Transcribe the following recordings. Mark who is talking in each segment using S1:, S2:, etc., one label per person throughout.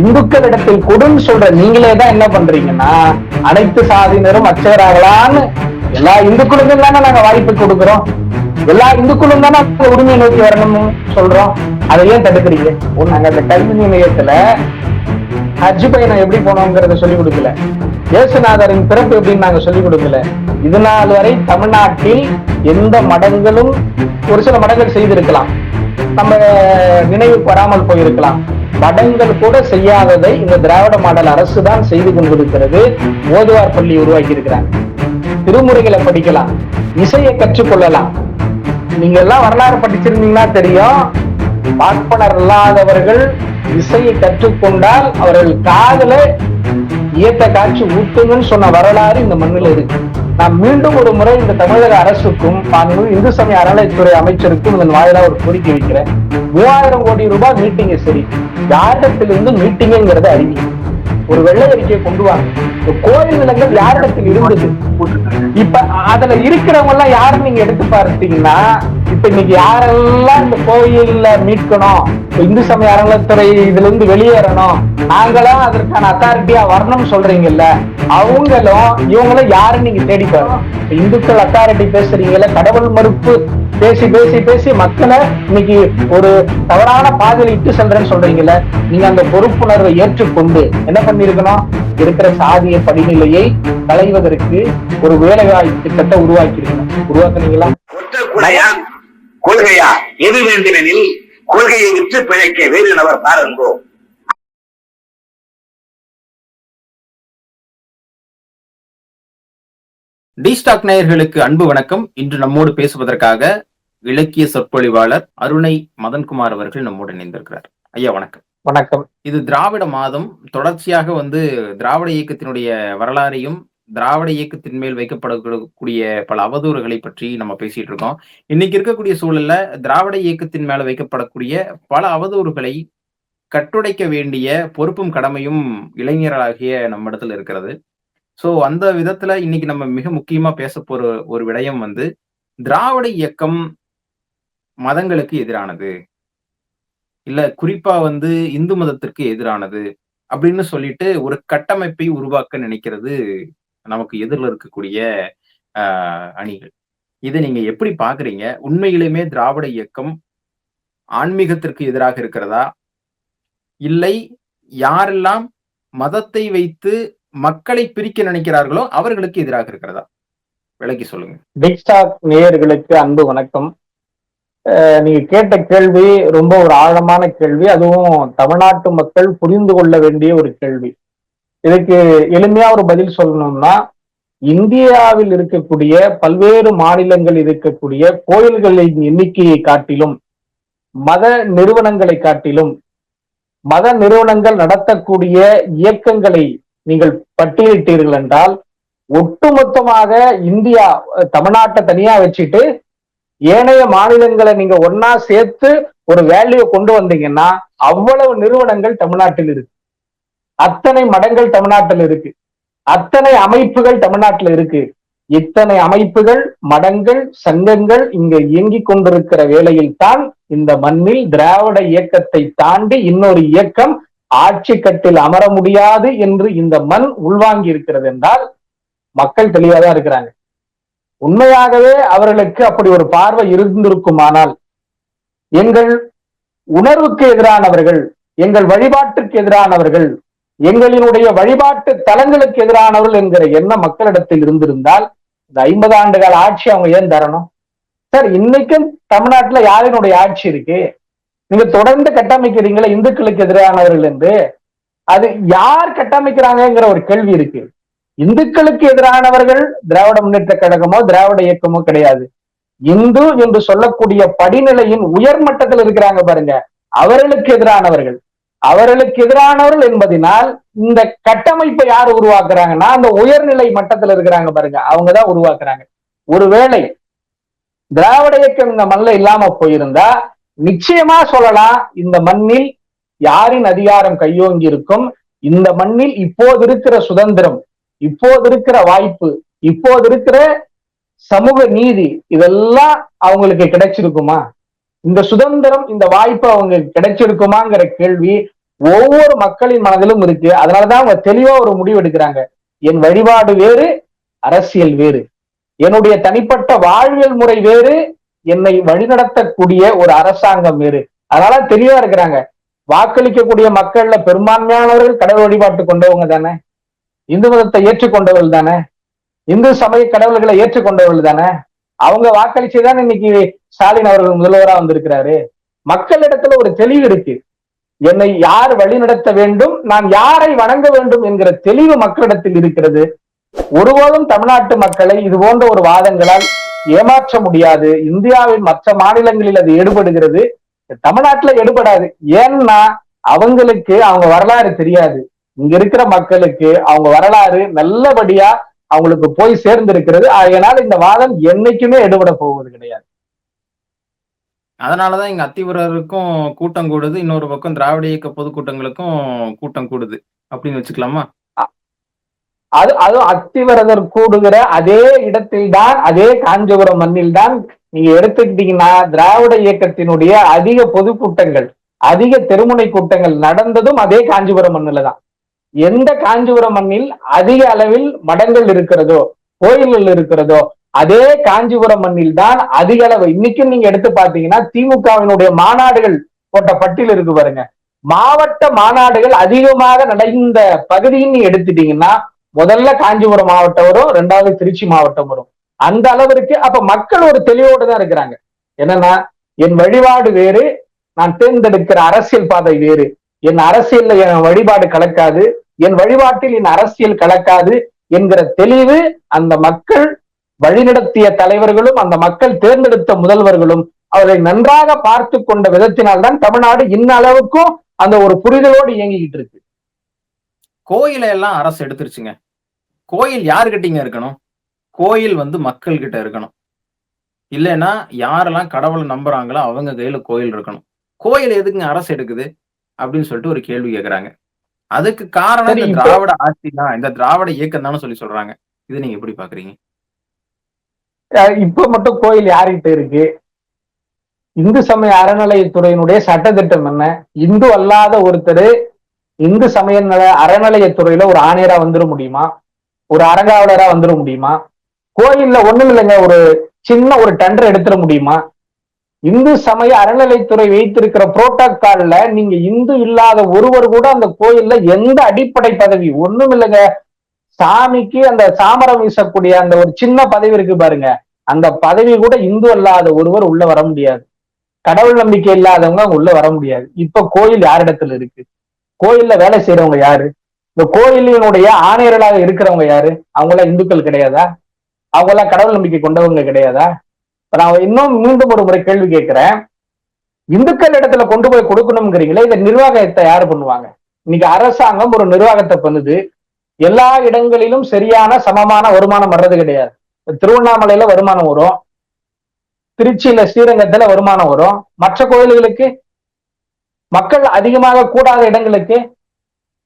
S1: இந்துக்களிடத்தில் கொடுன்னு சொல்ற நீங்களே தான் என்ன பண்றீங்கன்னா அனைத்து சாதியினரும் அச்சவராகலான்னு எல்லா இந்துக்களுக்கும் தானே நாங்க வாய்ப்பு கொடுக்கிறோம். எல்லா இந்துக்களும் தானே உரிமையை நோக்கி வரணும்னு சொல்றோம். அதை ஏன் தடுக்கிறீங்க? நாங்க அந்த கல்வி நிலையத்துல ஹஜ் பயணம் எப்படி போனோங்கிறத சொல்லிக் கொடுக்கல. இயேசுநாதரின் பிறப்பு எப்படின்னு நாங்க சொல்லிக் கொடுக்கல. இது நாள் வரை தமிழ்நாட்டில் எந்த மடங்களும் ஒரு சில மடங்கள் செய்திருக்கலாம். நம்ம நினைவுக்கு வராமல் போயிருக்கலாம். மடங்கள் கூட செய்யாததை இந்த திராவிட மாடல் அரசு தான் செய்து கொண்டிருக்கிறது. ஓதுவார் பள்ளி உருவாக்கி இருக்கிறாங்க திருமுறைகளை படிக்கலாம். இசையை கற்றுக்கொள்ளலாம். நீங்க எல்லாம் வரலாறு படிச்சிருந்தீங்கன்னா தெரியும். பார்ப்பனர் இல்லாதவர்கள் இசையை கற்றுக்கொண்டால் அவர்கள் காதல இயக்க காட்சி ஊட்டுங்கன்னு சொன்ன வரலாறு இந்த மண்ணில் இருக்கு. நான் மீண்டும் ஒரு முறை இந்த தமிழக அரசுக்கும் மாண்புமிகு இந்து சமய அறநிலைத்துறை அமைச்சருக்கும் இதன் வாயிலா ஒரு கோரிக்கை வைக்கிறேன். மூவாயிரம் கோடி ரூபாய் மீட்டிங் சரி யாரிடத்திலிருந்து மீட்டிங்கிறத அறிவி. ஒரு வெள்ளை அறிக்கையை கொண்டு வாங்க இந்த கோயில் நிலங்கள் யாரிடத்தில் இருந்தது? இப்ப அதுல இருக்கிறவங்க எல்லாம் யாருன்னு நீங்க எடுத்து பார்த்தீங்கன்னா இப்ப இன்னைக்கு யாரெல்லாம் இந்த கோயில்ல மீட்கணும்? இந்து சமய அறநிலத்துறை இதுல இருந்து வெளியேறணும். நாங்களும் அதற்கான அத்தாரிட்டியா வரணும்னு சொல்றீங்கல்ல அவங்களும் இவங்களும் யாருன்னு நீங்க தேடி பாருங்க. இந்துக்கள் அத்தாரிட்டி பேசுறீங்கல்ல கடவுள் மறுப்பு பேசி பேசி பேசி மக்களை இன்னைக்கு ஒரு தவறான பாதையில் இட்டு செல்றேன்னு சொல்றீங்கல்ல நீங்க அந்த பொறுப்புணர்வை ஏற்றுக்கொண்டு என்ன பண்ணிருக்கணும் இருக்கிற சாதிய படிநிலையை களைவதற்கு ஒரு வேலைவாய்ப்பு திட்டத்தை உருவாக்கி இருக்கணும் உருவாக்குனீங்களா
S2: கொள்கையா? எது வேண்டுமெனில் கொள்கையை விற்று பிழைக்க வேறு நபர் பாருங்கோ
S3: டி ஸ்டாக் நேயர்களுக்கு அன்பு வணக்கம். இன்று நம்மோடு பேசுவதற்காக இலக்கிய சொற்பொழிவாளர் அருணை மதன்குமார் அவர்கள் நம்மோடு இணைந்திருக்கிறார். ஐயா வணக்கம்.
S1: வணக்கம்.
S3: இது திராவிட மாதம். தொடர்ச்சியாக வந்து திராவிட இயக்கத்தினுடைய வரலாறையும் திராவிட இயக்கத்தின் மேல் வைக்கப்படக்கூடிய பல அவதூறுகளை பற்றி நம்ம பேசிட்டு இருக்கோம். இன்னைக்கு இருக்கக்கூடிய சூழல்ல திராவிட இயக்கத்தின் மேல வைக்கப்படக்கூடிய பல அவதூறுகளை கட்டுடைக்க வேண்டிய பொறுப்பும் கடமையும் இளைஞர்களாகிய நம்ம இடத்துல இருக்கிறது. சோ அந்த விதத்துல இன்னைக்கு நம்ம மிக முக்கியமா பேச போற ஒரு விடயம் வந்து திராவிட இயக்கம் மதங்களுக்கு எதிரானது. இல்ல குறிப்பா வந்து இந்து மதத்திற்கு எதிரானது அப்படின்னு சொல்லிட்டு ஒரு கட்டமைப்பை உருவாக்க நினைக்கிறது நமக்கு எதிரில் இருக்கக்கூடிய ஆஹ், அணிகள். இதை நீங்க எப்படி பாக்குறீங்க உண்மையிலுமே திராவிட இயக்கம் ஆன்மீகத்திற்கு எதிராக இருக்கிறதா? இல்லை யாரெல்லாம் மதத்தை வைத்து மக்களை பிரிக்க நினைக்கிறார்களோ அவர்களுக்கு எதிராக இருக்கிறதா? விளக்கி சொல்லுங்க.
S1: பிக் ஸ்டாக் நேயர்களுக்கு அன்பு வணக்கம். நீங்க கேட்ட கேள்வி ரொம்ப ஒரு ஆழமான கேள்வி அதுவும் தமிழ்நாட்டு மக்கள் புரிந்து கொள்ள வேண்டிய ஒரு கேள்வி. இதுக்கு எளிமையா ஒரு பதில் சொல்லணும்னா இந்தியாவில் இருக்கக்கூடிய பல்வேறு மாநிலங்கள் இருக்கக்கூடிய கோயில்களின் எண்ணிக்கையை காட்டிலும் மத நிறுவனங்களை காட்டிலும் மத நிறுவனங்கள் நடத்தக்கூடிய இயக்கங்களை நீங்கள் பட்டியலிட்டீர்கள் என்றால் ஒட்டுமொத்தமாக இந்தியா தமிழ்நாட்டை தனியா வச்சுட்டு ஏனைய மாநிலங்களை நீங்க ஒன்னா சேர்த்து ஒரு வேல்யூ கொண்டு வந்தீங்கன்னா அவ்வளவு நிறுவனங்கள் தமிழ்நாட்டில் இருக்கு. அத்தனை மடங்கள் தமிழ்நாட்டில் இருக்கு. அத்தனை அமைப்புகள் தமிழ்நாட்டில் இருக்கு. இத்தனை அமைப்புகள் மடங்கள் சங்கங்கள் இங்க இயங்கிக் கொண்டிருக்கிற வேளையில் தான் இந்த மண்ணில் திராவிட இயக்கத்தை தாண்டி இன்னொரு இயக்கம் ஆட்சி கட்டில் அமர முடியாது என்று இந்த மண் உள்வாங்கி இருக்கிறது என்றால் மக்கள் தெளிவாதான் இருக்கிறாங்க. உண்மையாகவே அவர்களுக்கு அப்படி ஒரு பார்வை இருந்திருக்குமானால் எங்கள் உணர்வுக்கு எதிரானவர்கள் எங்கள் வழிபாட்டுக்கு எதிரானவர்கள் எங்களினுடைய வழிபாட்டு தலங்களுக்கு எதிரானவர்கள் என்கிற எண்ணம் மக்களிடத்தில் இருந்திருந்தால் இந்த ஐம்பது ஆண்டு கால ஆட்சி அவங்க ஏன் தரணும்? சார் இன்னைக்கும் தமிழ்நாட்டுல யாரினுடைய ஆட்சி இருக்கு? நீங்க தொடர்ந்து கட்டமைக்கிறீங்களா இந்துக்களுக்கு எதிரானவர்கள் என்று. அது யார் கட்டமைக்கிறாங்கங்கிற ஒரு கேள்வி இருக்கு. இந்துக்களுக்கு எதிரானவர்கள் திராவிட முன்னேற்ற கழகமோ திராவிட இயக்கமோ கிடையாது. இந்து என்று சொல்லக்கூடிய படிநிலையின் உயர்மட்டத்தில் இருக்கிறாங்க பாருங்க. அவர்களுக்கு எதிரானவர்கள். அவர்களுக்கு எதிரானவர்கள் என்பதனால் இந்த கட்டமைப்பை யார் உருவாக்குறாங்கன்னா அந்த உயர்நிலை மட்டத்தில் இருக்கிறாங்க பாருங்க. அவங்கதான் உருவாக்குறாங்க. ஒருவேளை திராவிட இயக்கம் இந்த மண்ணில் இல்லாம போயிருந்தா நிச்சயமா சொல்லலாம் இந்த மண்ணில் யாரின் அதிகாரம் கையோங்கி இருக்கும்? இந்த மண்ணில் இப்போது இருக்கிற சுதந்திரம் இப்போது இருக்கிற வாய்ப்பு இப்போது இருக்கிற சமூக நீதி இதெல்லாம் அவங்களுக்கு கிடைச்சிருக்குமா? இந்த சுதந்திரம் இந்த வாய்ப்பு அவங்களுக்கு கிடைச்சிருக்குமாங்கிற கேள்வி ஒவ்வொரு மக்களின் மனதிலும் இருக்கு. அதனாலதான் அவங்க தெளிவா ஒரு முடிவு எடுக்கிறாங்க. என் வழிபாடு வேறு அரசியல் வேறு. என்னுடைய தனிப்பட்ட வாழ்வியல் முறை வேறு என்னை வழிநடத்தக்கூடிய ஒரு அரசாங்கம் வேறு. அதனால தெளிவா இருக்கிறாங்க. வாக்களிக்கக்கூடிய மக்கள்ல பெரும்பான்மையானவர்கள் கடவுள் வழிபாட்டு கொண்டவங்க தானே. இந்து மதத்தை ஏற்றுக்கொண்டவர்கள் தானே. இந்து சமய கடவுள்களை ஏற்றுக்கொண்டவர்கள் தானே. அவங்க வாக்களிச்சுதான் இன்னைக்கு ஸ்டாலின் அவர்கள் முதல்வரா வந்திருக்கிறாரு. மக்களிடத்துல ஒரு தெளிவு இருக்கு. என்னை யார் வழிநடத்த வேண்டும்? நான் யாரை வணங்க வேண்டும் என்கிற தெளிவு மக்களிடத்தில் இருக்கிறது. ஒருபோதும் தமிழ்நாட்டு மக்களை இது போன்ற ஒரு வாதங்களால் ஏமாற்ற முடியாது. இந்தியாவின் மற்ற மாநிலங்களில் அது எடுபடுகிறது. தமிழ்நாட்டுல எடுபடாது. ஏன்னா அவங்களுக்கு அவங்க வரலாறு தெரியாது. இங்க இருக்கிற மக்களுக்கு அவங்க வரலாறு நல்லபடியா அவங்களுக்கு போய் சேர்ந்து இருக்கிறது அதனால இந்த வாதம் என்னைக்குமே எடுபட போவது கிடையாது.
S3: அதனாலதான் இங்க அத்திவரருக்கும் கூட்டம் கூடுது. இன்னொரு பக்கம் திராவிட இயக்க பொதுக்கூட்டங்களுக்கும் கூட்டம் கூடுது. அப்படின்னு வச்சுக்கலாமா?
S1: அது அது அத்திவரதர் கூடுகிற அதே இடத்தில் தான் அதே காஞ்சிபுரம் மண்ணில் தான் நீங்க எடுத்துக்கிட்டீங்கன்னா திராவிட இயக்கத்தினுடைய அதிக பொதுக்கூட்டங்கள் அதிக தெருமுனை கூட்டங்கள் நடந்ததும் அதே காஞ்சிபுரம் மண்ணில தான் எந்த காஞ்சிபுரம் மண்ணில் அதிக அளவில் மடங்கள் இருக்கிறதோ கோயில்கள் இருக்கிறதோ அதே காஞ்சிபுரம் மண்ணில் தான் அதிக அளவு இன்னைக்கும் நீங்க எடுத்து பாத்தீங்கன்னா திமுகவினுடைய மாநாடுகள் போட்ட பட்டியல் இருக்கு பாருங்க. மாவட்ட மாநாடுகள் அதிகமாக நடந்த பகுதின்னு எடுத்துட்டீங்கன்னா முதல்ல காஞ்சிபுரம் மாவட்டம் வரும் ரெண்டாவது திருச்சி மாவட்டம் வரும். அந்த அளவிற்கு அப்ப மக்கள் ஒரு தெளிவோடு தான் இருக்கிறாங்க. என்னன்னா என் வழிபாடு வேறு நான் தேர்ந்தெடுக்கிற அரசியல் பாதை வேறு. என் அரசியல்ல என் வழிபாடு கலக்காது என் வழிபாட்டில் என் அரசியல் கலக்காது என்கிற தெளிவு அந்த மக்கள் வழிநடத்திய தலைவர்களும் அந்த மக்கள் தேர்ந்தெடுத்த முதல்வர்களும் அவரை நன்றாக பார்த்து கொண்ட விதத்தினால்தான் தமிழ்நாடு இன்ன அளவுக்கும் அந்த ஒரு புரிதலோடு இயங்கிக்கிட்டு இருக்கு.
S3: கோயிலை எல்லாம் அரசு எடுத்துருச்சுங்க. கோயில் யாருக்கிட்டீங்க இருக்கணும்? கோயில் வந்து மக்கள் கிட்ட இருக்கணும். இல்லைன்னா யாரெல்லாம் கடவுளை நம்புறாங்களோ அவங்க கையில கோயில் இருக்கணும். கோயில் எதுக்குங்க அரசு எடுக்குது? அப்படின்னு சொல்லிட்டு ஒரு கேள்வி கேக்குறாங்க. அதுக்கு காரணம் இந்த திராவிட ஆட்சி தான். இந்த திராவிட இயக்கம் தானே சொல்லி சொல்றாங்க. இது நீங்க எப்படி பாக்குறீங்க?
S1: இப்ப மட்டும் கோயில் யார்கிட்ட இருக்கு? இந்து சமய அறநிலையத்துறையினுடைய சட்டத்திட்டம் என்ன? இந்து அல்லாத ஒருத்தர் இந்து சமய அறநிலையத்துறையில ஒரு ஆணையரா வந்துட முடியுமா? ஒரு அறங்காவலரா வந்துட முடியுமா? கோயில்ல ஒண்ணும் இல்லைங்க ஒரு சின்ன ஒரு டெண்டர் எடுத்துட முடியுமா? இந்து சமய அறநிலைத்துறை வைத்திருக்கிற புரோட்டோகால்ல நீங்க இந்து இல்லாத ஒருவர் கூட அந்த கோயில்ல எந்த அடிப்படை பதவி? ஒண்ணும் இல்லைங்க. சாமிக்கு அந்த சாமரம் வீசக்கூடிய அந்த ஒரு சின்ன பதவி இருக்கு பாருங்க. அந்த பதவி கூட இந்து அல்லாத ஒருவர் உள்ள வர முடியாது. கடவுள் நம்பிக்கை இல்லாதவங்க அவங்க உள்ள வர முடியாது. இப்ப கோயில் யாரிடத்துல இருக்கு? கோயில்ல வேலை செய்யறவங்க யாரு? இந்த கோயிலினுடைய ஆணையர்களாக இருக்கிறவங்க யாரு? அவங்க எல்லாம் இந்துக்கள் கிடையாதா? அவங்க எல்லாம் கடவுள் நம்பிக்கை கொண்டவங்க கிடையாதா? இப்ப நான் இன்னும் மீண்டும் ஒரு முறை கேள்வி கேட்கிறேன். இந்துக்கள் இடத்துல கொண்டு போய் கொடுக்கணுங்கிறீங்களே இந்த நிர்வாகத்தை யாரு பண்ணுவாங்க? இன்னைக்கு அரசாங்கம் ஒரு நிர்வாகத்தை பண்ணுது. எல்லா இடங்களிலும் சரியான சமமான வருமானம் வர்றது கிடையாது. திருவண்ணாமலையில வருமானம் வரும். திருச்சியில ஸ்ரீரங்கத்துல வருமானம் வரும். மற்ற கோயில்களுக்கு மக்கள் அதிகமாக கூடாத இடங்களுக்கு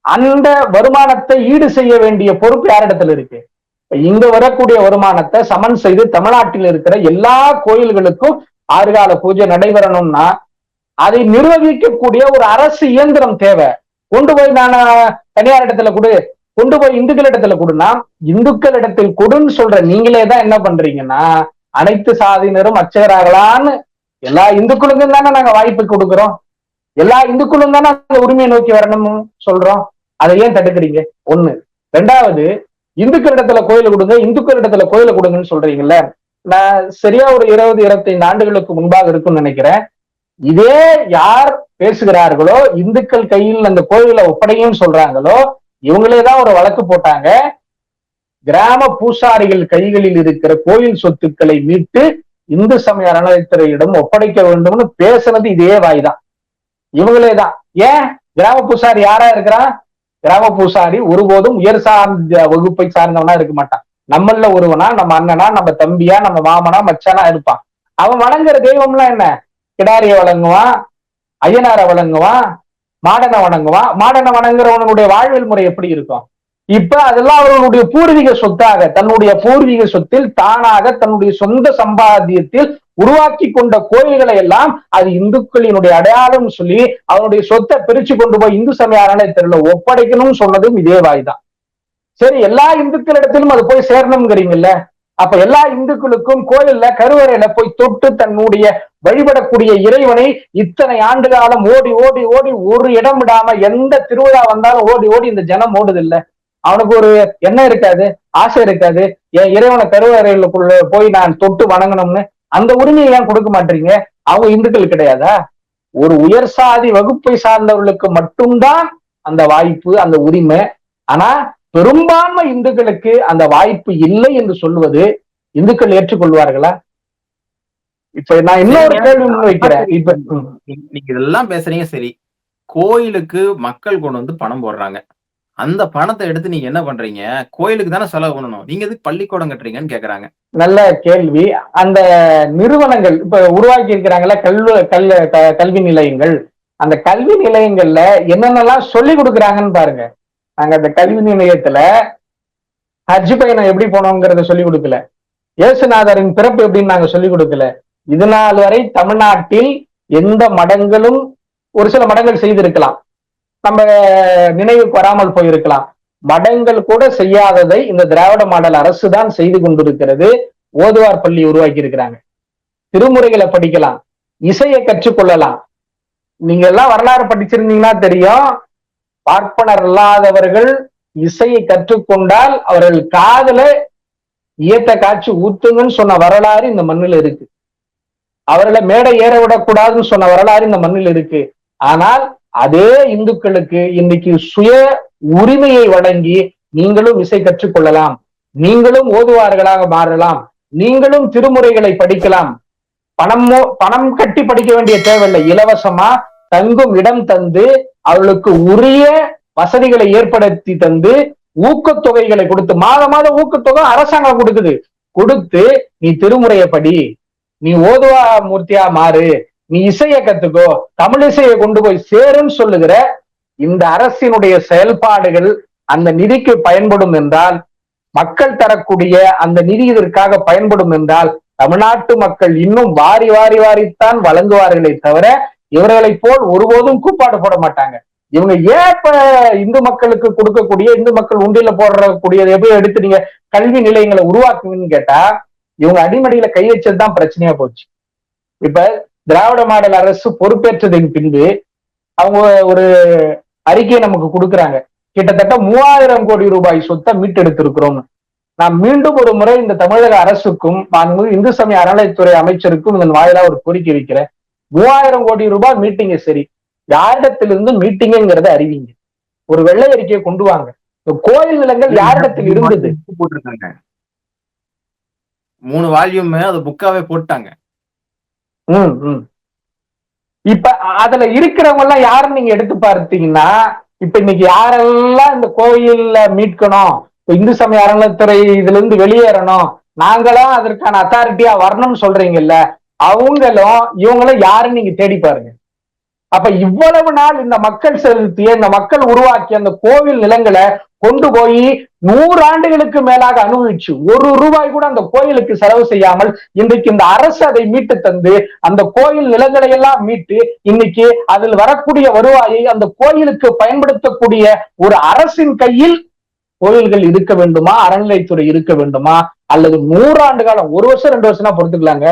S1: அந்த வருமானத்தை ஈடு செய்ய வேண்டிய பொறுப்பு யாரிடத்துல இருக்கு? இப்ப இங்க வரக்கூடிய வருமானத்தை சமன் செய்து தமிழ்நாட்டில் இருக்கிற எல்லா கோயில்களுக்கும் ஆறுகால பூஜை நடைபெறணும்னா அதை நிர்வகிக்கக்கூடிய ஒரு அரசு இயந்திரம் தேவை. கொண்டு போய் நான் தனியார் இடத்துல கொடு. கொண்டு போய் இந்துக்கள் இடத்துல கொடுனா இந்துக்கள் இடத்தில் கொடுன்னு சொல்ற நீங்களே தான் என்ன பண்றீங்கன்னா அனைத்து சாதியினரும் அச்சகராகலான்னு எல்லா இந்துக்களுக்கும் தானே நாங்க வாய்ப்பு கொடுக்குறோம். எல்லா இந்துக்களும் தானே அந்த உரிமையை நோக்கி வரணும்னு சொல்றோம். அதை ஏன் தடுக்கிறீங்க? ஒண்ணு. ரெண்டாவது இந்துக்கள் இடத்துல கோயில் கொடுங்க இந்துக்கள் இடத்துல கோயில கொடுங்கன்னு சொல்றீங்கல்ல. நான் சரியா ஒரு இருபது இருபத்தைந்து ஆண்டுகளுக்கு முன்பாக இருக்கும்னு நினைக்கிறேன். இதே யார் பேசுகிறார்களோ இந்துக்கள் கையில் அந்த கோயிலை ஒப்படையும் சொல்றாங்களோ இவங்களே தான் ஒரு வழக்கு போட்டாங்க. கிராம பூசாரிகள் கைகளில் இருக்கிற கோயில் சொத்துக்களை மீட்டு இந்து சமய அறநிலைத்துறையிடம் ஒப்படைக்க வேண்டும்னு பேசுனது இதே வாய்தான் இவங்களே தான். ஏன்? கிராம பூசாரி யாரா இருக்கிறான் கிராம பூசாரி ஒருபோதும் உயர் சார்ந்த வகுப்பை சார்ந்தவனா இருக்க மாட்டான். நம்மள ஒருவனா நம்ம அண்ணனா நம்ம தம்பியா நம்ம மாமனா மச்சானா இருப்பான். அவன் வணங்குற தெய்வம்லாம் என்ன? கிடாரிய வழங்குவான் ஐயனாரை வழங்குவான் மாடனை வணங்குவான் மாடனை வணங்குறவனுடைய வாழ்வியல் முறை எப்படி இருக்கும்? இப்ப அதெல்லாம் அவர்களுடைய பூர்வீக சொத்தாக தன்னுடைய பூர்வீக சொத்தில் தானாக தன்னுடைய சொந்த சம்பாத்தியத்தில் உருவாக்கி கொண்ட கோயில்களை எல்லாம் அது இந்துக்களினுடைய அடையாளம் சொல்லி அவனுடைய சொத்தை பிரிச்சு கொண்டு போய் இந்து சமய தெரியல ஒப்படைக்கணும்னு சொன்னதும் இதே வாய்தான். சரி எல்லா இந்துக்களிடத்திலும் அது போய் சேரணுங்கிறீங்கல்ல அப்ப எல்லா இந்துக்களுக்கும் கோயில்ல கருவறையில போய் தொட்டு தன்னுடைய வழிபடக்கூடிய இறைவனை இத்தனை ஆண்டு காலம் ஓடி ஓடி ஓடி ஒரு இடம் விடாம எந்த திருவிழா வந்தாலும் ஓடி ஓடி இந்த ஜனம் ஓடுது இல்ல அவனுக்கு ஒரு எண்ணம் இருக்காது ஆசை இருக்காது. என் இறைவனை கருவறைகளுக்குள்ள போய் நான் தொட்டு வணங்கணும்னு அந்த உரிமையை ஏன் கொடுக்க மாட்டீங்க? அவங்க இந்துக்கள் கிடையாதா? ஒரு உயர் சாதி வகுப்பை சார்ந்தவர்களுக்கு மட்டும்தான் அந்த வாய்ப்பு அந்த உரிமை. ஆனா பெரும்பான்மை இந்துக்களுக்கு அந்த வாய்ப்பு இல்லை என்று சொல்லுவது இந்துக்கள் ஏற்றுக்கொள்வார்களா? இப்ப நான் இன்னொரு கேள்வி முன்வைக்கிறேன் இப்ப
S3: நீங்க இதெல்லாம் பேசுறீங்க சரி. கோயிலுக்கு மக்கள் கொண்டு வந்து பணம் போடுறாங்க. அந்த பணத்தை எடுத்து நீங்க என்ன பண்றீங்க? கோயிலுக்கு தானே செலவு பண்ணணும். நீங்க எதுக்கு பள்ளிக்கூடம் கட்டுறீங்கன்னு கேக்குறாங்க.
S1: நல்ல கேள்வி. அந்த நிறுவனங்கள் இப்ப உருவாக்கி இருக்கிறாங்கல்ல கல்வி கல் கல்வி நிலையங்கள். அந்த கல்வி நிலையங்கள்ல என்னென்னலாம் சொல்லி கொடுக்குறாங்கன்னு பாருங்க. நாங்க அந்த கல்வி நிலையத்துல ஹஜ் பயணம் எப்படி போனோங்கிறத சொல்லி கொடுக்கல. இயேசுநாதரின் பிறப்பு எப்படின்னு நாங்க சொல்லி கொடுக்கல. இது நாள் வரை தமிழ்நாட்டில் எந்த மடங்களும் ஒரு சில மடங்கள் செய்திருக்கலாம். நம்ம நினைவுக்கு வராமல் போயிருக்கலாம். மடங்கள் கூட செய்யாததை இந்த திராவிட மாடல் அரசு தான் செய்து கொண்டிருக்கிறது. ஓதுவார் பள்ளி உருவாக்கி இருக்கிறாங்க. திருமுறைகளை படிக்கலாம். இசையை கற்றுக்கொள்ளலாம். நீங்க எல்லாம் வரலாறு படிச்சிருந்தீங்கன்னா தெரியும். பார்ப்பனர் அல்லாதவர்கள் இசையை கற்றுக்கொண்டால் அவர்கள் காதல இயத்த காட்சி ஊத்துங்கன்னு சொன்ன வரலாறு இந்த மண்ணில் இருக்கு. அவர்களை மேடை ஏற விடக்கூடாதுன்னு சொன்ன வரலாறு இந்த மண்ணில் இருக்கு. ஆனால் அதே இந்துக்களுக்கு இன்னைக்கு சுய உரிமையை வழங்கி நீங்களும் இசை கற்றுக்கொள்ளலாம். நீங்களும் ஓதுவார்களாக மாறலாம். நீங்களும் திருமுறைகளை படிக்கலாம். பணமோ பணம் கட்டி படிக்க வேண்டிய தேவையில்லை. இலவசமா தங்கும் இடம் தந்து அவளுக்கு உரிய வசதிகளை ஏற்படுத்தி தந்து ஊக்கத்தொகைகளை கொடுத்து மாத மாத ஊக்கத்தொகை அரசாங்கம் கொடுக்குது. கொடுத்து நீ திருமுறையப்படி நீ ஓதுவா மூர்த்தியா மாறு. நீ இசைய கத்துக்கோ. தமிழ் இசையை கொண்டு போய் சேருன்னு சொல்லுகிற இந்த அரசினுடைய செயல்பாடுகள் அந்த நிதிக்கு பயன்படும் என்றால் மக்கள் தரக்கூடிய அந்த நிதி இதற்காக பயன்படும் என்றால் தமிழ்நாட்டு மக்கள் இன்னும் வாரி வாரி வாரித்தான் வழங்குவார்களே தவிர இவர்களை போல் ஒருபோதும் கூப்பாடு போட மாட்டாங்க. இவங்க ஏன் இப்ப இந்து மக்களுக்கு கொடுக்கக்கூடிய இந்து மக்கள் உண்டியில போடுறக்கூடியதை எப்படி எடுத்து நீங்க கல்வி நிலையங்களை உருவாக்குவீங்கன்னு கேட்டா இவங்க அடிமடியில கை வச்சதுதான் பிரச்சனையா போச்சு. இப்ப திராவிட மாடல் அரசு பொறுப்பேற்றதின் பின்பு அவங்க ஒரு அறிக்கையை நமக்கு கொடுக்குறாங்க. கிட்டத்தட்ட மூவாயிரம் கோடி ரூபாய் சொத்தை மீட்டெடுத்திருக்கிறோம் நான் மீண்டும் ஒரு முறை இந்த தமிழக அரசுக்கும் நான் இந்து சமய அறநிலைத்துறை அமைச்சருக்கும் இதன் வாயிலா ஒரு கோரிக்கை வைக்கிறேன். மூவாயிரம் கோடி ரூபாய் மீட்டிங்க சரி. யாரிடத்திலிருந்து மீட்டிங்கிறத அறிவிங்க. ஒரு வெள்ளை அறிக்கையை கொண்டு வாங்க. கோயில் நிலங்கள் யாரிடத்தில் இருந்தது?
S3: போட்டிருக்காங்க. மூணு வால்யூம் அது புக்காவே போட்டாங்க.
S1: இப்ப அதுல இருக்கிறவங்க எல்லாம் யாருன்னு நீங்க எடுத்து பார்த்தீங்கன்னா இப்ப இன்னைக்கு யாரெல்லாம் இந்த கோயில்ல மீட்கணும்? இப்ப இந்து சமய அறநிலைத்துறை இதுல இருந்து வெளியேறணும். நாங்களும் அதற்கான அத்தாரிட்டியா வரணும்னு சொல்றீங்கல்ல அவங்களும் இவங்களும் யாருன்னு நீங்க தேடி பாருங்க. அப்ப இவ்வளவு நாள் இந்த மக்கள் செலுத்திய இந்த மக்கள் உருவாக்கிய அந்த கோவில் நிலங்களை கொண்டு போய் நூறு ஆண்டுகளுக்கு மேலாக அனுபவிச்சு ஒரு ரூபாய் கூட அந்த கோயிலுக்கு செலவு செய்யாமல் இன்றைக்கு இந்த அரசு அதை மீட்டு தந்து அந்த கோயில் நிலங்களை எல்லாம் மீட்டு இன்னைக்கு அதில் வரக்கூடிய வருவாயை அந்த கோயிலுக்கு பயன்படுத்தக்கூடிய ஒரு அரசின் கையில் கோயில்கள் இருக்க வேண்டுமா? அறநிலைத்துறை இருக்க வேண்டுமா? அல்லது நூறாண்டு காலம் ஒரு வருஷம் ரெண்டு வருஷம்னா பொறுத்துக்கலாங்க.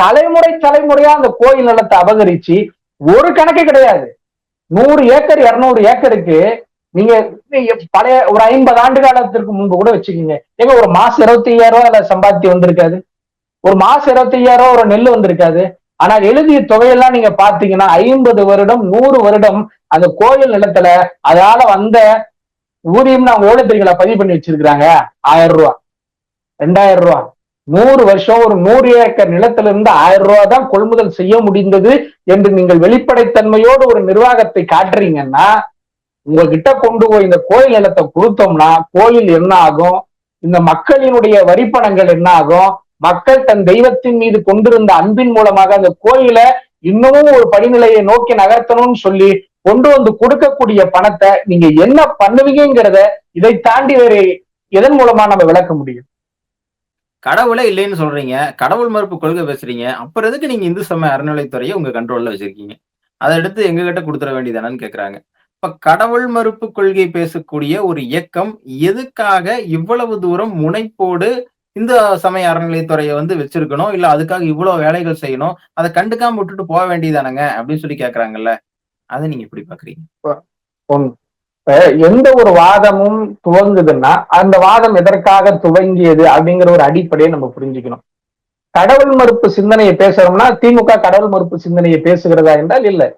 S1: தலைமுறை தலைமுறையா அந்த கோயில் நிலத்தை அபகரிச்சு ஒரு கணக்கு கிடையாது. நூறு ஏக்கர் இருநூறு ஏக்கருக்கு நீங்க பழைய ஒரு ஐம்பது ஆண்டு காலத்திற்கு முன்பு கூட வச்சுக்கோங்க. ஏங்க ஒரு மாசம் இருபத்தி ஐயாயிரம் ரூபாய் அதுல சம்பாத்தி வந்திருக்காது. ஒரு மாசம் இருபத்தி ஐயாயிரம் ரூபாய் ஒரு நெல் வந்திருக்காது. ஆனால் எழுதிய தொகையெல்லாம் நீங்க பாத்தீங்கன்னா ஐம்பது வருடம் நூறு வருடம் அந்த கோயில் நிலத்துல அதால வந்த ஊதியம்னு அவங்க எவ்வளவு தெரியுங்களா? பதிவு பண்ணி வச்சிருக்கிறாங்க. ஆயிரம் ரூபா ரெண்டாயிரம் ரூபாய். நூறு வருஷம் ஒரு நூறு ஏக்கர் நிலத்திலிருந்து ஆயிரம் ரூபாய் தான் கொள்முதல் செய்ய முடிந்தது என்று நீங்கள் வெளிப்படைத்தன்மையோடு ஒரு நிர்வாகத்தை காட்டுறீங்கன்னா உங்ககிட்ட கொண்டு போய் இந்த கோயில் நிலத்தை கொடுத்தோம்னா கோயில் என்ன ஆகும் இந்த மக்களினுடைய வரிப்பணங்கள் என்ன ஆகும் மக்கள் தன் தெய்வத்தின் மீது கொண்டிருந்த அன்பின் மூலமாக அந்த கோயிலை இன்னமும் ஒரு படிநிலையை நோக்கி நகர்த்தணும்னு சொல்லி கொண்டு வந்து கொடுக்கக்கூடிய பணத்தை நீங்க என்ன பண்ணுவீங்கிறத இதை தாண்டி வேறு எதன் மூலமா நம்ம விளக்க முடியும்?
S3: கடவுளே இல்லைன்னு சொல்றீங்க கடவுள் மறுப்பு கொள்கை பேசுறீங்க அப்புறம் எதுக்கு நீங்க இந்து சமய அறநிலைத்துறையை உங்க கண்ட்ரோல்ல வச்சிருக்கீங்க? அதை எடுத்து எங்க கிட்ட கொடுத்துட வேண்டியதானு கேக்குறாங்க. இப்ப கடவுள் மறுப்பு கொள்கை பேசக்கூடிய ஒரு இயக்கம் எதுக்காக இவ்வளவு தூரம் முனைப்போடு இந்து சமய அறநிலையத்துறையை வந்து வச்சிருக்கணும்? இல்ல அதுக்காக இவ்வளவு வேலைகள் செய்யணும்? அதை கண்டுக்காம விட்டுட்டு போக வேண்டியதானங்க அப்படின்னு சொல்லி கேக்குறாங்கல்ல. அதை நீங்க எப்படி பாக்குறீங்க?
S1: எந்த ஒரு வாதமும் துவங்குதுன்னா அந்த வாதம் எதற்காக துவங்கியது அப்படிங்கிற ஒரு அடிப்படையை நம்ம புரிஞ்சுக்கணும். கடவுள் மறுப்பு சிந்தனையை பேசுறோம்னா திமுக கடவுள் மறுப்பு சிந்தனையை பேசுகிறதா என்றால் இல்லை.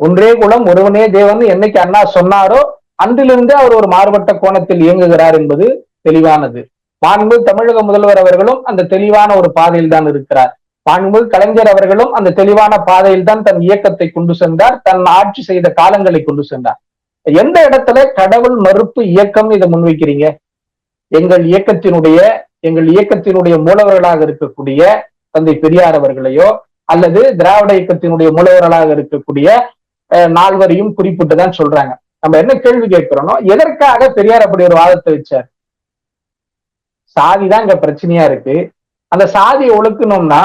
S1: ஒன்றே குலம் ஒருவனே தேவன் என்னைக்கு அண்ணா சொன்னாரோ அன்றிலிருந்தே அவர் ஒரு மாறுபட்ட கோணத்தில் இயங்குகிறார் என்பது தெளிவானது. மாண்பு தமிழக முதல்வர் அவர்களும் அந்த தெளிவான ஒரு பாதையில் தான் இருக்கிறார். மாண்பு கலைஞர் அவர்களும் அந்த தெளிவான பாதையில் தான் தன் இயக்கத்தை கொண்டு சென்றார் தன் ஆட்சி செய்த காலங்களை கொண்டு சென்றார். எந்த இடத்துல கடவுள் மறுப்பு இயக்கம் இதை முன்வைக்கிறீங்க? எங்கள் இயக்கத்தினுடைய எங்கள் இயக்கத்தினுடைய மூலவர்களாக இருக்கக்கூடிய தந்தை பெரியார் அவர்களையோ அல்லது திராவிட இயக்கத்தினுடைய மூலவர்களாக இருக்கக்கூடிய நால்வரையும் குறிப்பிட்டு தான் சொல்றாங்க. நம்ம என்ன கேள்வி கேட்கிறோம் எதற்காக பெரியார் அப்படி ஒரு வாதத்தை வச்சார்? சாதி தான் இங்க பிரச்சனையா இருக்கு. அந்த சாதியை ஒழுக்கணும்னா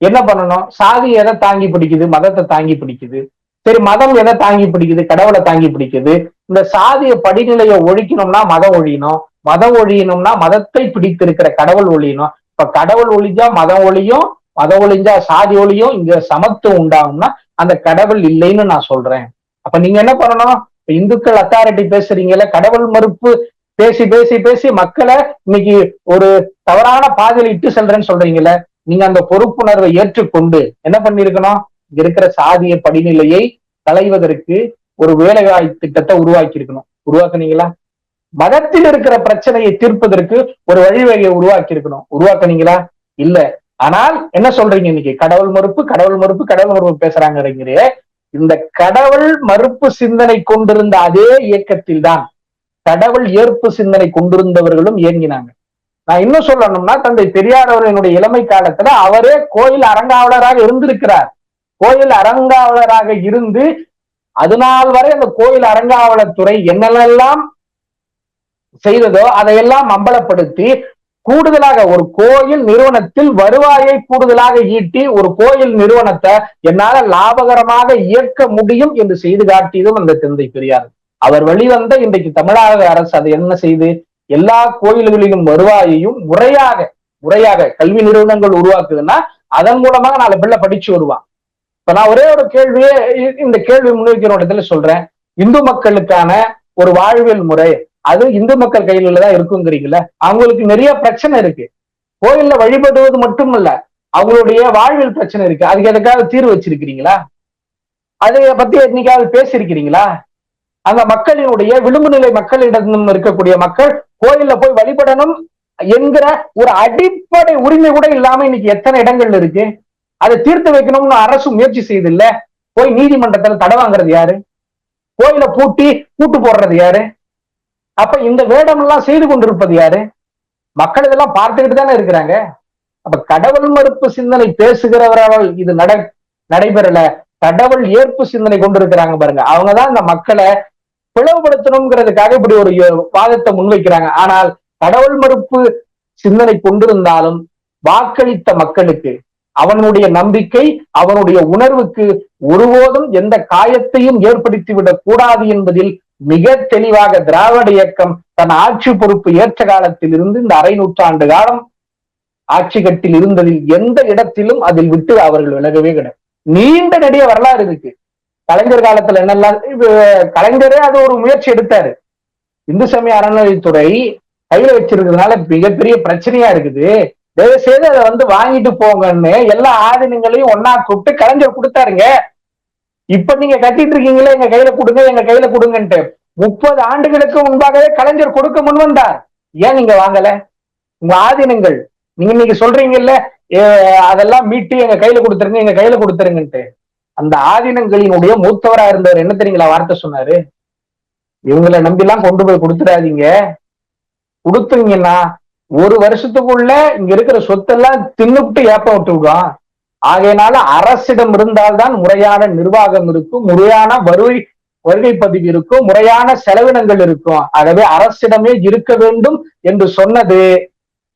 S1: என்ன பண்ணணும்? சாதி எதை தாங்கி பிடிக்குது? மதத்தை தாங்கி பிடிக்குது. சரி மதம் எதை தாங்கி பிடிக்குது? கடவுளை தாங்கி பிடிக்குது. இந்த சாதிய படிநிலையை ஒழிக்கணும்னா மதம் ஒழியணும். மதம் ஒழியணும்னா மதத்தை பிடித்திருக்கிற கடவுள் ஒழியணும். இப்ப கடவுள் ஒழிஞ்சா மதம் ஒழியும் மதம் ஒழிஞ்சா சாதி ஒழியும் இங்க சமத்துவம் உண்டாகும்னா அந்த கடவுள் இல்லைன்னு நான் சொல்றேன். அப்ப நீங்க என்ன பண்ணணும்? இந்துக்கள் அத்தாரிட்டி பேசுறீங்கல்ல கடவுள் மறுப்பு பேசி பேசி பேசி மக்களை இன்னைக்கு ஒரு தவறான பாதையில இட்டு செல்றேன்னு சொல்றீங்கல்ல நீங்க அந்த பொறுப்புணர்வை ஏற்றுக்கொண்டு என்ன பண்ணிருக்கணும் இங்க இருக்கிற சாதிய படிநிலையை களைவதற்கு ஒரு வேலைவாய் திட்டத்தை உருவாக்கி இருக்கணும் உருவாக்குனீங்களா? மதத்தில் இருக்கிற பிரச்சனையை தீர்ப்பதற்கு ஒரு வழிவகையை உருவாக்கி இருக்கணும் உருவாக்குனீங்களா? இல்ல. ஆனால் என்ன சொல்றீங்க இன்னைக்கு? கடவுள் மறுப்பு கடவுள் மறுப்பு கடவுள் மறுப்பு பேசுறாங்கிறீங்களே. இந்த கடவுள் மறுப்பு சிந்தனை கொண்டிருந்த அதே இயக்கத்தில் தான் கடவுள் ஏற்பு சிந்தனை கொண்டிருந்தவர்களும் இயங்கினாங்க. நான் இன்னும் சொல்லணும்னா தந்தை பெரியார் அவர்களுடைய இளமை காலத்துல அவரே கோயில் அறங்காவலராக இருந்திருக்கிறார். கோயில் அறங்காவலராக இருந்து அதனால் வரை அந்த கோயில் அறங்காவலர் துறை செய்ததோ அதையெல்லாம் அம்பலப்படுத்தி கூடுதலாக ஒரு கோயில் நிறுவனத்தில் வருவாயை கூடுதலாக ஈட்டி ஒரு கோயில் நிறுவனத்தை என்னால லாபகரமாக இயக்க முடியும் என்று செய்து காட்டியதும் அந்த தந்தை பெரியார். அவர் வெளிவந்த இன்றைக்கு தமிழக அரசு அதை என்ன செய்து? எல்லா கோயில்களிலும் வருவாயையும் முறையாக முறையாக கல்வி நிறுவனங்கள் உருவாக்குதுன்னா அதன் மூலமாக நாலு பிள்ளை படிச்சு வருவான். இப்ப நான் ஒரே ஒரு கேள்வியே இந்த கேள்வி முன்வைக்கிற இடத்துல சொல்றேன். இந்து மக்களுக்கான ஒரு வாழ்வியல் முறை அது இந்து மக்கள் கையில தான் இருக்குங்கிறீங்கள அவங்களுக்கு நிறைய பிரச்சனை இருக்கு. கோயில்ல வழிபடுவது மட்டும் இல்ல அவங்களுடைய வாழ்வியல் பிரச்சனை இருக்கு. அதுக்கு எதுக்காக தீர்வு வச்சிருக்கிறீங்களா? அதை பத்தி என்னைக்காவது பேசியிருக்கிறீங்களா? அந்த மக்களினுடைய விளிம்பு நிலை மக்களிடம் இருக்கக்கூடிய மக்கள் கோயில்ல போய் வழிபடணும் என்கிற ஒரு அடிப்படை உரிமை கூட இல்லாம இன்னைக்கு எத்தனை இடங்கள்ல இருக்கு? அதை தீர்த்து வைக்கணும்னு அரசு முயற்சி செய்யுது இல்ல போய் நீதிமன்றத்துல தடை வாங்குறது யாரு? கோயில பூட்டி கூட்டு போடுறது யாரு? அப்ப இந்த வேடம் எல்லாம் செய்து கொண்டிருப்பது யாரு? மக்கள் இதெல்லாம் பார்த்துக்கிட்டு தானே இருக்கிறாங்க. அப்ப கடவுள் மறுப்பு சிந்தனை பேசுகிறவரால் இது நட நடைபெறல. கடவுள் ஏற்பு சிந்தனை கொண்டிருக்கிறாங்க பாருங்க. அவங்கதான் இந்த மக்களை பிளவுபடுத்தணுங்கிறதுக்காக இப்படி ஒரு வாதத்தை முன்வைக்கிறாங்க. ஆனால் கடவுள் மறுப்பு சிந்தனை கொண்டிருந்தாலும் வாக்களித்த மக்களுக்கு அவனுடைய நம்பிக்கை அவனுடைய உணர்வுக்கு ஒருபோதும் எந்த காயத்தையும் ஏற்படுத்திவிடக் கூடாது என்பதில் மிக தெளிவாக திராவிட இயக்கம் தன் ஆட்சி பொறுப்பு ஏற்ற காலத்தில் இருந்து இந்த அரை நூற்றாண்டு காலம் ஆட்சி கட்டில் இருந்ததில் எந்த இடத்திலும் அதில் விட்டு அவர்கள் விலகவே கிடையாது. நீண்ட நெடிய வரலாறு இருக்கு. கலைஞர் காலத்துல என்னெல்லாம் கலைஞரே அது ஒரு முயற்சி எடுத்தாரு. இந்து சமய அறநிலையத்துறை கையில வச்சிருக்கிறதுனால மிகப்பெரிய பிரச்சனையா இருக்குது. தயவு செய்து அதை வந்து வாங்கிட்டு போங்கன்னு எல்லா ஆதீனங்களையும் ஒன்னா கூப்பிட்டு கலைஞர் கொடுத்தாருங்க. இப்ப நீங்க கட்டிட்டு இருக்கீங்களே எங்க கையில கொடுங்க எங்க கையில கொடுங்கன்ட்டு முப்பது ஆண்டுகளுக்கு முன்பாகவே கலைஞர் கொடுக்க முன் வந்தார். ஏன் நீங்க வாங்கல? உங்க ஆதீனங்கள் நீங்க இன்னைக்கு சொல்றீங்கல்ல அதெல்லாம் மீட்டு எங்க கையில கொடுத்துருங்க எங்க கையில கொடுத்துருங்கன்ட்டு. அந்த ஆதீனங்களினுடைய மூத்தவரா இருந்தவர் என்ன தெரியுங்களா வார்த்தை சொன்னாரு? இவங்களை நம்பிலாம் கொண்டு போய் கொடுத்துடாதீங்க. கொடுத்தீங்கன்னா ஒரு வருஷத்துக்குள்ள இங்க இருக்கிற சொத்தெல்லாம் தின்னுட்டு ஏப்ப விட்டுருக்கோம் ஆகையினால அரசிடம் இருந்தால்தான் முறையான நிர்வாகம் இருக்கும் முறையான வருகை வருகை பதிவு இருக்கும் முறையான செலவினங்கள் இருக்கும். ஆகவே அரசிடமே இருக்க வேண்டும் என்று சொன்னது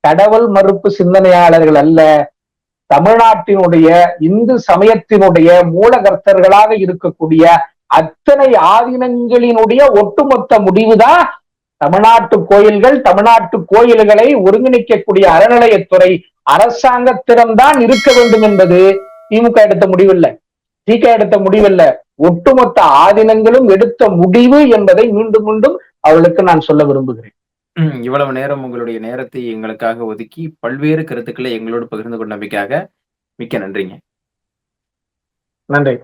S1: கடவுள் மறுப்பு சிந்தனையாளர்கள் அல்ல. தமிழ்நாட்டினுடைய இந்து சமயத்தினுடைய மூலகர்த்தர்களாக இருக்கக்கூடிய அத்தனை ஆதீனங்களினுடைய ஒட்டுமொத்த முடிவுதான் தமிழ்நாட்டு கோயில்கள் தமிழ்நாட்டு கோயில்களை ஒருங்கிணைக்கக்கூடிய அறநிலையத்துறை அரசாங்கத்திடம்தான் இருக்க வேண்டும் என்பது திமுக எடுத்த முடிவில்லை. திக எடுத்த முடிவில்ல. ஒட்டுமொத்த ஆதீனங்களும் எடுத்த முடிவு என்பதை மீண்டும் மீண்டும் அவளுக்கு நான் சொல்ல விரும்புகிறேன்.
S3: இவ்வளவு நேரம் உங்களுடைய நேரத்தை எங்களுக்காக ஒதுக்கி பல்வேறு கருத்துக்களை எங்களோடு பகிர்ந்து கொண்டமைக்காக மிக்க நன்றிங்க.
S1: நன்றி.